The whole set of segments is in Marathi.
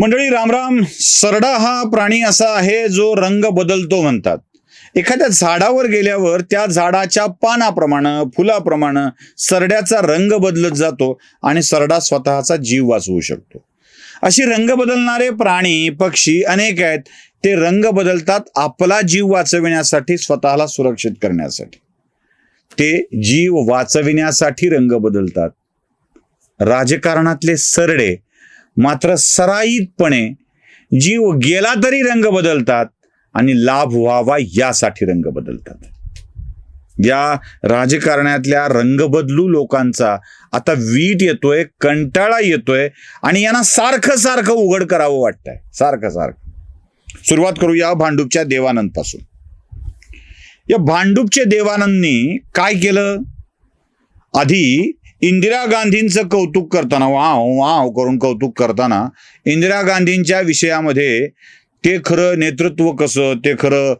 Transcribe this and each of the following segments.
मंडळी रामराम सरडा हा प्राणी असा आहे जो रंग बदलतो म्हणतात. एखाद्या झाडावर गेल्यावर त्या झाडाच्या पानाप्रमाणे फुलाप्रमाणे सरड्याचा रंग बदलत जातो आणि सरडा स्वतःचा जीव वाचवू शकतो. अशी रंग बदलणारे प्राणी पक्षी अनेक आहेत. ते रंग बदलतात आपला जीव वाचविण्यासाठी स्वतःला सुरक्षित करण्यासाठी. ते जीव वाचविण्यासाठी रंग बदलतात. राजकारणातले सरडे मात्र सराईतपणे जीव गेला तरी रंग बदलतात आणि लाभ व्हावा यासाठी रंग बदलतात. या राजकारणातल्या रंगबदलू लोकांचा आता वीट येतोय कंटाळा येतोय आणि यांना सारखं सारखं उघड करावं वाटतंय. सारखं सारखं. सुरुवात करूया भांडूपच्या देवानंदपासून या भांडूपचे देवानंदनी काय केलं? आधी इंदिरा गांधींचं कौतुक करताना वाव वाव करून कौतुक करताना इंदिरा गांधींच्या विषयामध्ये ते खरं नेतृत्व कसं ते खरं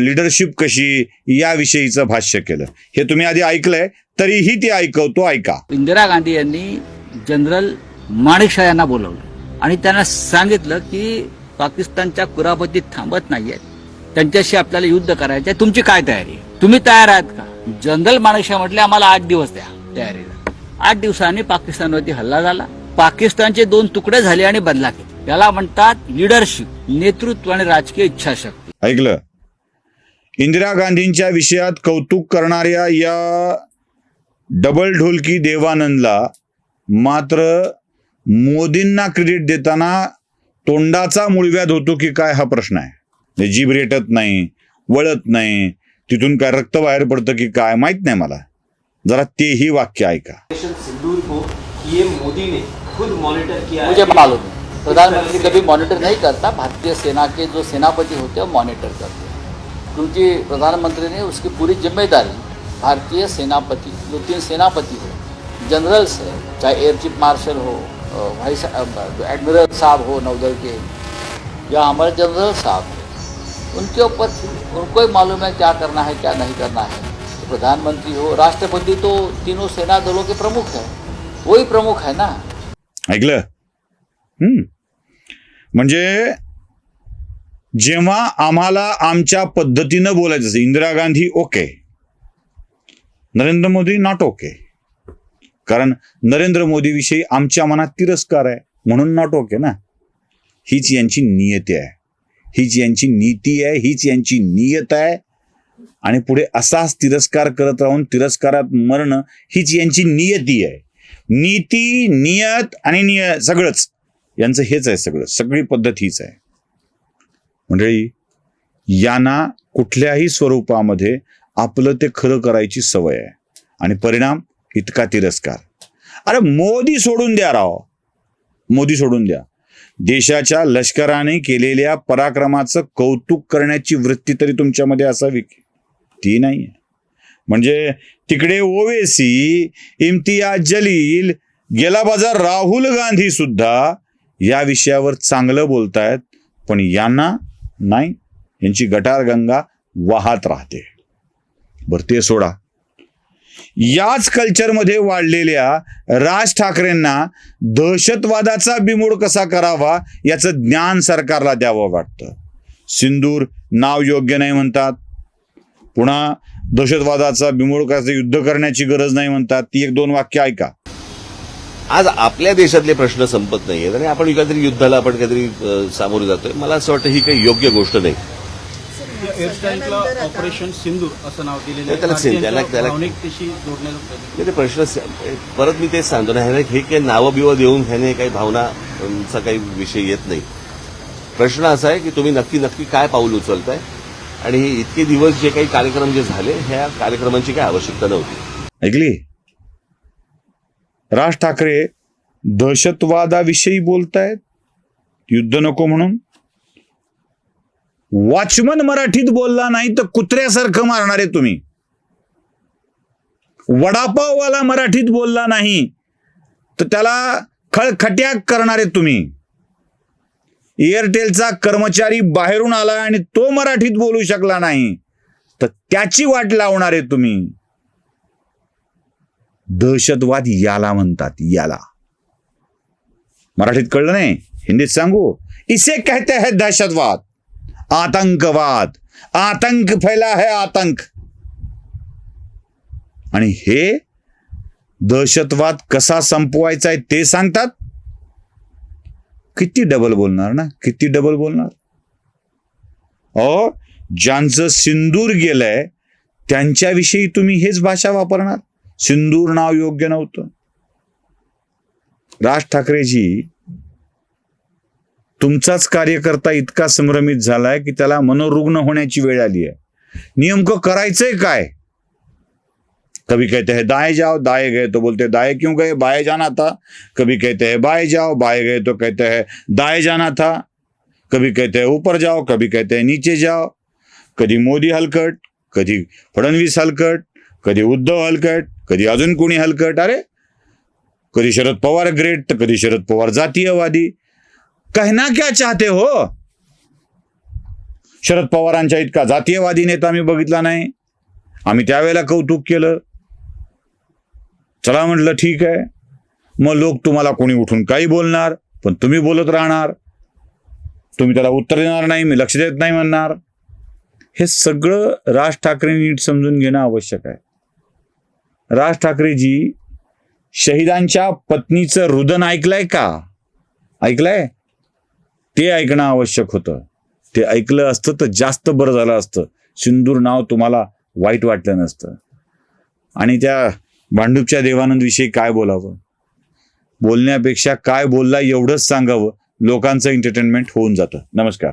लिडरशिप कशी याविषयीचं भाष्य केलं. हे तुम्ही आधी ऐकलंय तरीही ते ऐकवतो ऐका. इंदिरा गांधी यांनी जनरल माणिकशा यांना बोलवलं. आणि त्यांना सांगितलं की पाकिस्तानच्या कुराबती थांबत नाहीयेत. त्यांच्याशी आपल्याला युद्ध करायचं तुमची काय तयारी? आहे? तुम्ही तयार आहात का? जनरल माणिकशा म्हटले आम्हाला आठ दिवस द्या तयारीला. आठ दिवसांनी पाकिस्तानवरती हल्ला झाला. पाकिस्तानचे दोन तुकडे झाले आणि बदला केला. याला म्हणतात लिडरशिप नेतृत्व आणि राजकीय इच्छाशक्ती. ऐकलं? इंदिरा गांधींच्या विषयात कौतुक करणाऱ्या या डबल ढोलकी देवानंदला मात्र मोदींना क्रेडिट देताना तोंडाचा मुळव्याध होतो की काय हा प्रश्न आहे. म्हणजे जीभ रेटत नाही वळत नाही तिथून काय रक्त बाहेर पडतं की काय माहीत नाही मला. जरा तेही वाक्य ऐका. सिंदूर को पीएम मोदी ने खुद मॉनिटर किया मुझे मालूम है. प्रधानमंत्री कभी मॉनिटर नहीं करता. भारतीय सेना के जो सेनापति होते हैं वो मॉनिटर करते हैं. क्योंकि प्रधानमंत्री ने उसकी पूरी ज़िम्मेदारी भारतीय सेनापति जो तीन सेनापति हो जनरल्स है चाहे एयर चीफ मार्शल हो वाइस एडमिरल साहब हो नौदल के या हमारे जनरल साहब उनके ऊपर उनको ही मालूम है क्या करना है क्या नहीं करना है. तो प्रधानमंत्री हो राष्ट्रपति तो तीनों सेना दलों के प्रमुख है। वही प्रमुख है ना? ऐकलं? हम्म. म्हणजे जेव्हा आम्हाला आमच्या पद्धतीनं बोलायचं असेल Indira Gandhi okay. Narendra Modi not okay कारण नरेंद्र मोदीविषयी आमच्या मनात तिरस्कार आहे म्हणून नॉट ओके ना. हीच यांची नियती आहे. हीच यांची नीती आहे हीच यांची नियत आहे. आणि पुढे असाच तिरस्कार करत राहून तिरस्कारात मरणं हीच यांची नियती आहे. नीती नियत आणि निय सगळंच. यांचं हेच आहे सगळं. सगळी पद्धत हीच आहे. मंडळी यांना कुठल्याही स्वरूपामध्ये आपलं ते खरं करायची सवय आहे. आणि परिणाम इतका तिरस्कार. अरे मोदी सोडून द्या राव. मोदी सोडून द्या. देशाच्या लष्कराने केलेल्या पराक्रमाचं कौतुक करण्याची वृत्ती तरी तुमच्यामध्ये असावी की? ती नाही. आहे म्हणजे तिकडे ओवेसी इम्तियाज जलील गेला बाजार राहुल गांधी सुद्धा या विषयावर चांगलं बोलतायत पण यांना नाही. यांची गटारगंगा वाहत राहते. बरं ते सोडा. याच कल्चरमध्ये वाढलेल्या राज ठाकरेंना दहशतवादाचा बिमोड कसा करावा याचं ज्ञान सरकारला द्यावं वाटतं. सिंदूर नाव योग्य नाही म्हणतात. पुन्हा दहशतवादाचा बिमोड करायचं युद्ध करण्याची गरज नाही म्हणतात. ती एक दोन वाक्य ऐका. आज आपल्या देशातले प्रश्न संपत नाहीयेत आणि आपण काहीतरी युद्धाला आपण काहीतरी सामोरे जातोय. मला असं वाटतं ही काही योग्य गोष्ट नाही. ऑपरेशन सिंदूर असं नाव दिलेलं नाही, नाही, प्रश्न परत मी तेच सांगतो ना ह्याने हे काही नावं बिवं देऊन ह्याने काही भावनाचा काही विषय येत नाही. प्रश्न असा आहे की तुम्ही नक्की नक्की काय पाऊल उचलताय? आणि इतके दिवस जे काही कार्यक्रम जे झाले ह्या कार्यक्रमांची काही आवश्यकता नव्हती. ऐकली? राज ठाकरे दहशतवादाविषयी बोलतायत युद्ध नको म्हणून. वॉचमन मराठीत बोलला नाही तर कुत्र्यासारखं मारणारे तुम्ही. वडापाववाला मराठीत बोलला नाही तर त्याला खळखट्याक करणारे तुम्ही. एअरटेलचा कर्मचारी बाहेरून आला आणि तो मराठीत बोलू शकला नाही. तर त्याची वाट लावणारे तुम्ही. दहशतवाद याला म्हणतात याला. मराठीत कळलं नाही? हिंदीत सांगू. इसे कहते हैं दहशतवाद. आतंकवाद. आतंक फैला है आतंक. आणि हे दहशतवाद कसा संपवायचा आहे ते सांगतात? किती डबल बोलणार ना? किती डबल बोलणार? अ ज्यांचं सिंदूर गेलंय त्यांच्याविषयी तुम्ही हेच भाषा वापरणार. सिंदूर नाव योग्य नव्हतं. राज ठाकरेजी तुमचाच कार्यकर्ता इतका संभ्रमित झालाय की त्याला मनोरुग्ण होण्याची वेळ आली आहे नेमकं करायचंय काय? कभी कहते हैं दाएं जाओ दाएं गए तो बोलते दाएं क्यों गए? बाएं जाना था। कभी कहते हैं बाएं जाओ बाएं गए तो कहते हैं दाएं जाना था। कभी कहते हैं ऊपर जाओ कभी कहते हैं नीचे जाओ। कधी मोदी हलकट कधी फडणवीस हलकट कधी उद्धव हलकट कधी अजून कोणी हलकट अरे! कधी शरद पवार ग्रेट तर कधी शरद पवार जातीयवादी। कहना क्या चाहते हो? शरद पवारांच्या इतका जातीयवादी नेता मी बघितला नाही. आम्ही त्यावेळेला कौतुक केलं. चला म्हटलं ठीक आहे. मग लोक तुम्हाला कोणी उठून काही बोलणार पण तुम्ही बोलत राहणार. तुम्ही त्याला उत्तर देणार नाही मी लक्ष देत नाही म्हणणार. हे सगळं राज ठाकरे नीट समजून घेणं आवश्यक आहे. राज ठाकरेजी शहीदांच्या पत्नीचं रुदन ऐकलंय का? ऐकलंय? ते ऐकणं आवश्यक होतं. ते ऐकलं असतं तर जास्त बरं झालं असतं. सिंदूर नाव तुम्हाला वाईट वाटलं नसतं. आणि त्या भांडूपच्या देवानंद विषयी काय बोलावं? बोलण्यापेक्षा काय बोलला एवढंच सांगावं? लोकांचं एंटरटेनमेंट होऊन जातं. नमस्कार.